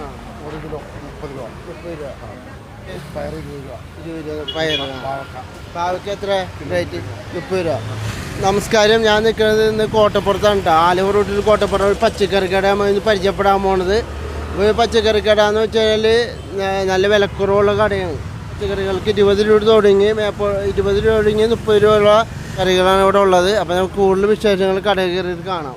ആ ഒരു കിലോ മുപ്പത് രൂപ. മുപ്പത് രൂപ പയർ ഇരുപത് രൂപ ഇരുപത് രൂപ പയർ പാവക്ക എത്ര റേറ്റ് മുപ്പത് രൂപ നമസ്കാരം ഞാൻ നിൽക്കുന്നത് ഇന്ന് കോട്ടപ്പുറത്താണ് കേട്ടോ ആലുവ റൂട്ടിൽ കോട്ടപ്പുറം ഒരു പച്ചക്കറി കട ഇന്ന് പരിചയപ്പെടാൻ പോണത്. ഇപ്പോൾ പച്ചക്കറി കട എന്ന് വെച്ചാൽ നല്ല വിലക്കുറവുള്ള കടയാണ്. പച്ചക്കറികൾക്ക് ഇരുപത് രൂപ തുടങ്ങി ഇരുപത് രൂപ തുടങ്ങി മുപ്പത് രൂപയുള്ള കറികളാണ് ഇവിടെ ഉള്ളത്. അപ്പോൾ നമുക്ക് കൂടുതൽ വിശേഷങ്ങൾ കടയിൽ കയറിയിട്ട് കാണാം.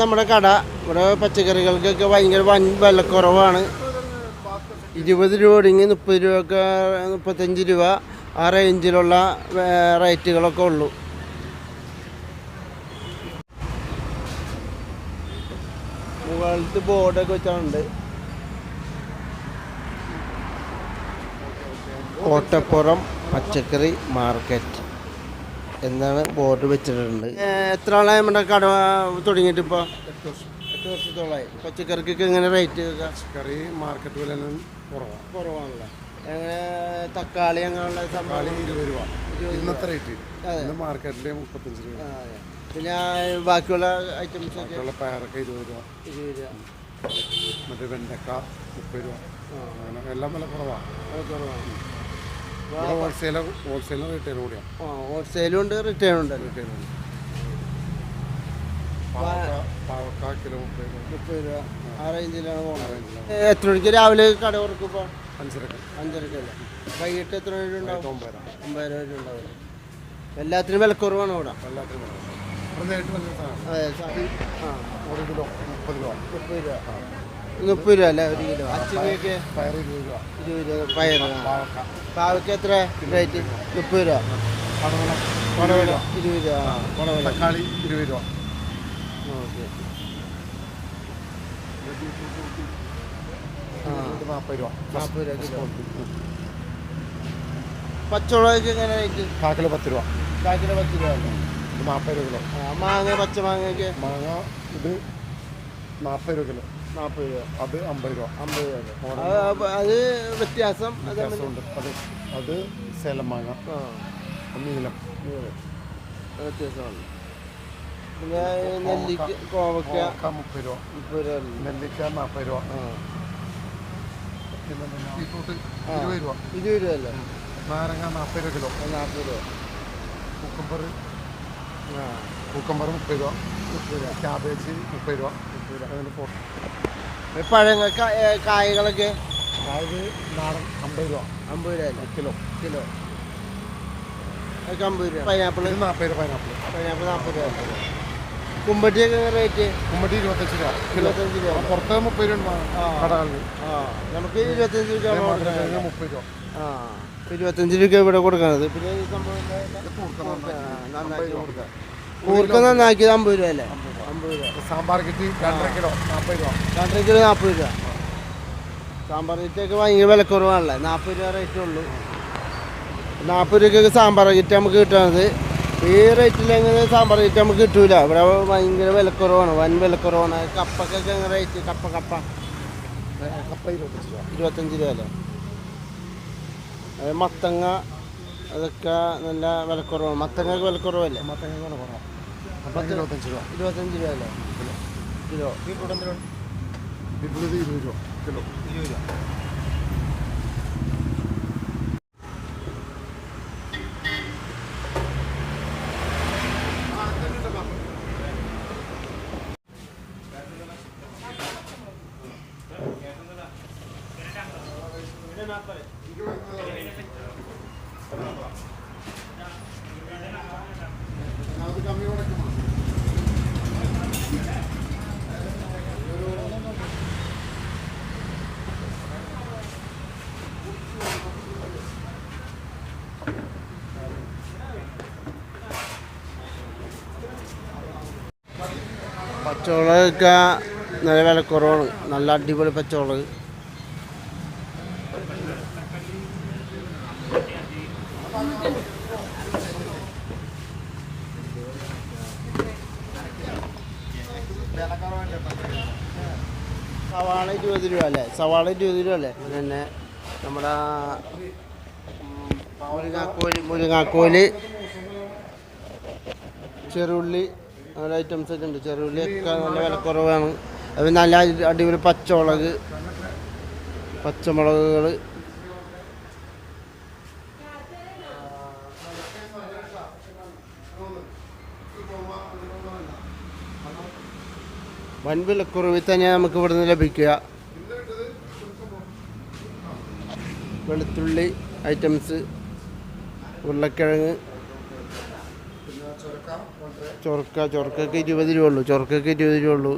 നമ്മുടെ കട. ഇവിടെ പച്ചക്കറികൾക്കൊക്കെ ഭയങ്കര വൻ വിലക്കുറവാണ്. ഇരുപത് രൂപ തുടങ്ങി മുപ്പത് രൂപയൊക്കെ മുപ്പത്തഞ്ച് രൂപ ആ റേഞ്ചിലുള്ള റേറ്റുകളൊക്കെ ഉള്ളൂ. മുകളിലത്തെ ബോർഡൊക്കെ വെച്ചിട്ടുണ്ട് കോട്ടപ്പുറം പച്ചക്കറി മാർക്കറ്റ്. എന്നാണ് ബോർഡ് വെച്ചിട്ടുണ്ട്. എത്ര ആളായി നമ്മുടെ കട തുടങ്ങിയിട്ട് ഇപ്പോൾ എട്ട് വർഷം. എട്ട് വർഷത്തോളമായി പച്ചക്കറിക്കൊക്കെ എങ്ങനെ റേറ്റ് കറി മാർക്കറ്റ് വില കുറവാണ് കുറവാണല്ലോ. എങ്ങനെ തക്കാളി അങ്ങനെയുള്ള തക്കാളി ഇരുപത് രൂപ. ഇന്നത്തെ റേറ്റ്. ഇന്ന് മാർക്കറ്റിൽ മുപ്പത്തഞ്ച് രൂപ. പിന്നെ ബാക്കിയുള്ള ഐറ്റംസ് ഒക്കെ? ബാക്കിയുള്ള പയറൊക്കെ ഇരുപത് രൂപ. ഇരുപത് രൂപ. മറ്റേ വെണ്ടക്ക മുപ്പത് രൂപ. അങ്ങനെ എല്ലാം നല്ല കുറവാണ് കുറവാണ്. ഹോൾസെയിലർ ഹോൾസെയിലർ റേറ്റേൽ കൂടിയാണ്. ആ ഹോൾസെയിലും ഉണ്ട് റിട്ടേൺ ഉണ്ട്. റേറ്റേൽ പാവക്ക പാവക്ക കിലോ മുപ്പത് രൂപ. മുപ്പത് രൂപ. ആ. റേഞ്ചിലാണ് പോകുന്നത് റേഞ്ചിലാണ്. ഏ, എത്ര മണിക്ക് രാവിലെ കട തുറക്കും ഇപ്പോൾ അഞ്ചരക്ക്. അഞ്ചരക്കല്ലേ? വൈകിട്ട് എത്ര മണി ഉണ്ടാവും? ഒമ്പത് രൂപ ഒമ്പത് രൂപ ഉണ്ടാവില്ല എല്ലാത്തിനും വിലക്കുറവാണ് ഇവിടെ. എല്ലാത്തിനും അതെ സാ- ആ. ഒരു കിലോ മുപ്പത് രൂപ. മുപ്പത് രൂപ. മുപ്പത് രൂപ അല്ലേ? ഒരു കിലോ. അച്ചിങ്ങയൊക്കെ പയർ ഇരുപത് രൂപ. പയർ. പാവയ്ക്ക് എത്ര റേറ്റ്? മുപ്പത് രൂപ. പടവലം. ഇരുപത് രൂപ. തക്കാളി ഇരുപത് രൂപ. ഓക്കെ. നാൽപ്പത് രൂപ. നാൽപ്പത് രൂപ കിലോ. പച്ചമുളകൊക്കെ എങ്ങനെ റേറ്റ്? കാക്കിലോ പത്ത് രൂപ. കാക്കിലോ പത്ത് രൂപ നാൽപ്പത് രൂപ കിലോ. മാങ്ങ പച്ച മാങ്ങയൊക്കെ മാങ്ങ ഇത് നാൽപ്പത് രൂപ കിലോ. നാൽപ്പത് രൂപ. അത് അമ്പത് രൂപ. അമ്പത് രൂപ അത് വ്യത്യാസം അത് വ്യത്യാസമുണ്ട്. അത് സേലം നീലം. വ്യത്യാസമാണ്. പിന്നെ നെല്ലിക്ക കോവക്ക. മുപ്പത് രൂപ. മുപ്പത് രൂപ നെല്ലിക്ക നാൽപ്പത് രൂപ. പിന്നെ. ഇരുപത് രൂപ. ഇരുപത് രൂപ അല്ലേ? നാരങ്ങ നാൽപ്പത് രൂപ കിലോ. നാൽപ്പത് രൂപ. ആ. കുക്കമ്പർ മുപ്പത് രൂപ മുപ്പത് രൂപ. ക്യാബേജ് മുപ്പത് രൂപ. അങ്ങനെ പോകും പഴങ്ങൾ കായകളൊക്കെ? കായ് നാടൻ അമ്പത് രൂപ. അമ്പത് രൂപ കിലോ. കിലോ. അതൊക്കെ അമ്പത് രൂപ. പൈനാപ്പിൾ നാൽപ്പത് രൂപ പൈനാപ്പിൾ പൈനാപ്പിൾ നാൽപ്പത് രൂപ? കുമ്പട്ടിയൊക്കെ റേറ്റ്? കുമ്പട്ടി ഇരുപത്തഞ്ച് രൂപ ഇരുപത്തഞ്ച് രൂപ. പുറത്ത് മുപ്പത് രൂപ ആ. കടകളിൽ ആ നമുക്ക് ഇരുപത്തഞ്ച് രൂപ മുപ്പത് രൂപ. ആ ഇരുപത്തഞ്ച് രൂപ ഇവിടെ കൊടുക്കണത് പിന്നെ ഈ സംഭവം നന്നാക്കി കൂർക്ക നന്നാക്കിയത് അമ്പത് രൂപ അല്ലേ? അമ്പത് രൂപ സാമ്പാർ കിട്ടി രണ്ടര കിലോ നാൽപ്പത് രൂപ. രണ്ടര കിലോ നാൽപ്പത് രൂപ. സാമ്പാർ കിറ്റൊക്കെ ഭയങ്കര വിലക്കുറവാണല്ലേ? നാൽപ്പത് രൂപ റേറ്റ് ഉള്ളൂ. നാൽപ്പത് രൂപയ്ക്കൊക്കെ സാമ്പാർ കിറ്റ് നമുക്ക് കിട്ടുന്നത്. ഈ റേറ്റിലെങ്ങനെ സാമ്പാർ കിറ്റ് നമുക്ക് കിട്ടൂല. ഇവിടെ ഭയങ്കര വിലക്കുറവാണ്. വൻ വിലക്കുറവാണ്. കപ്പക്കൊക്കെ എങ്ങനെ റേറ്റ് കപ്പ കപ്പ. കപ്പ ഇരുപത്തഞ്ച് രൂപ. ഇരുപത്തഞ്ച് രൂപ അല്ലേ? മത്തങ്ങ അതൊക്കെ നല്ല വിലക്കുറവാണ്. മത്തങ്ങൾക്ക് വിലക്കുറവല്ലേ? ഇരുപത്തഞ്ച് രൂപ. ഇരുപത്തഞ്ച് രൂപ അല്ലേ? കിലോ. ഇരുപത് രൂപ കിലോ. ഇരുപത് രൂപ. പച്ചമുളകൊക്കെ നല്ല വിലക്കുറവാണ്. നല്ല അടിപൊളി പച്ചമുളക്. സവാള ഇരുപത് രൂപ അല്ലേ? സവാള ഇരുപത് രൂപ അല്ലേ? പിന്നെ നമ്മുടെ മുരിങ്ങാക്കോൽ മുരിങ്ങാക്കോൽ ചെറുള്ളി അങ്ങനെ ഐറ്റംസ് ഒക്കെ ഉണ്ട്. ചെറുള്ളി ഒക്കെ നല്ല വിലക്കുറവാണ്. അത് നല്ല അടി- അടിപൊളി പച്ചമുളക് പച്ചമുളകുകൾ വൻ വിലക്കുറവിൽ തന്നെ നമുക്ക് ഇവിടുന്ന് ലഭിക്കുക. വെളുത്തുള്ളി ഐറ്റംസ് ഉരുളക്കിഴങ്ങ് ചൊറക്ക ചൊറക്കൊക്കെ ഇരുപത് രൂപ ഉള്ളൂ ചൊറക്കൊക്കെ ഇരുപത് രൂപ ഉള്ളൂ